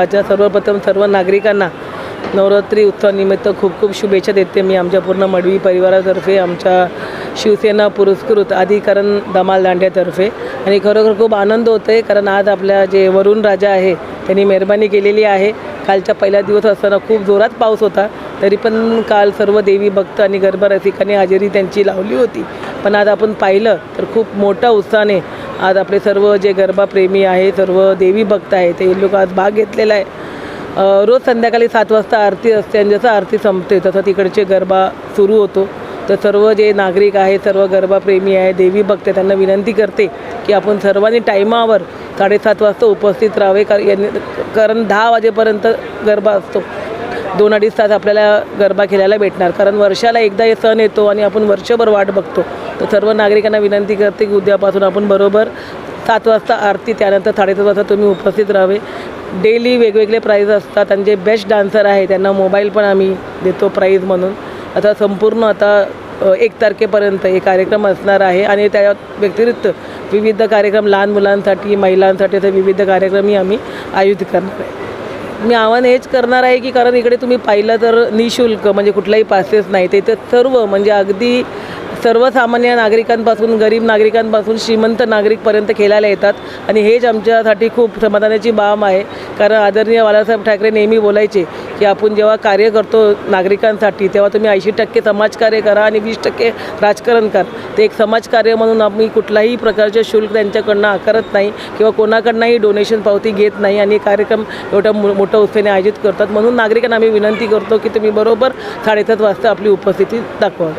माझ्या सर्वप्रथम सर्व नागरिकांना नवरात्री उत्सवानिमित्त खूप खूप शुभेच्छा देते मी आमच्या पूर्ण मडवी परिवारातर्फे आमच्या शिवसेना पुरस्कृत अधिकरण धमाल दांड्यातर्फे आणि खरोखर खूप आनंद होतो आहे कारण आज आपल्या जे वरुण राजा आहे त्यांनी मेहरबानी केलेली आहे. कालच्या पहिल्या दिवस असताना खूप जोरात पाऊस होता तरी पण काल सर्व देवी भक्त आणि गरबा रसिकांनी हजेरी त्यांची लावली होती. पण आज आपण पाहिलं तर खूप मोठ्या उत्साहाने आज आपले सर्व जे गरबाप्रेमी आहे सर्व देवी भक्त आहे ते लोक आज भाग घेतलेला आहे. रोज संध्याकाळी सात वाजता आरती असते आणि जसं आरती संपते तसं तिकडचे गरबा सुरू होतो. तर सर्व जे नागरिक आहे सर्व गरबाप्रेमी आहे देवी भक्त त्यांना विनंती करते की आपण सर्वांनी टायमावर साडेसात वाजता उपस्थित राहावे कारण यांनी कारण दहा वाजेपर्यंत गरबा असतो. दोन अडीच तास आपल्याला गरबा खेळायला भेटणार. कारण वर्षाला एकदा हे सण येतो आणि आपण वर्षभर वाट बघतो. तर सर्व नागरिकांना विनंती करते की उद्यापासून आपण बरोबर सात वाजता आरती त्यानंतर साडेसात वाजता तुम्ही उपस्थित राहावे. डेली वेगवेगळे प्राईज असतात आणि जे बेस्ट डान्सर आहे त्यांना मोबाईल पण आम्ही देतो प्राईज म्हणून. आता संपूर्ण आता एक तारखेपर्यंत हे कार्यक्रम असणार आहे आणि त्या व्यतिरिक्त विविध कार्यक्रम लहान मुलांसाठी महिलांसाठी असे विविध कार्यक्रमही आम्ही आयोजित करणार आहे. मी आव्हान हेच करणार आहे की कारण इकडे तुम्ही पाहिलं तर निशुल्क म्हणजे कुठलाही पासेस नाही. ते तर सर्व म्हणजे अगदी सर्वसामान्य नागरिकांपासून गरीब नागरिकांपासून श्रीमंत नागरिकपर्यंत खेळायला येतात. आणि हेच आमच्यासाठी खूप समाधानाची बाब आहे. कारण आदरणीय बाळासाहेब ठाकरे नेहमी बोलायचे की आपण जेव्हा कार्य करतो नागरिकांसाठी तेव्हा तुम्ही ऐंशी टक्के समाजकार्य करा आणि वीस टक्के राजकारण करा. ते एक समाजकार्य म्हणून आम्ही कुठलाही प्रकारचे शुल्क त्यांच्याकडनं आकारत नाही किंवा कोणाकडनंही डोनेशन पावती घेत नाही आणि कार्यक्रम एवढ्या मो मोठ्या उत्साहाने आयोजित करतात. म्हणून नागरिकांना आम्ही विनंती करतो की तुम्ही बरोबर साडेसात वाजता आपली उपस्थिती दाखवा.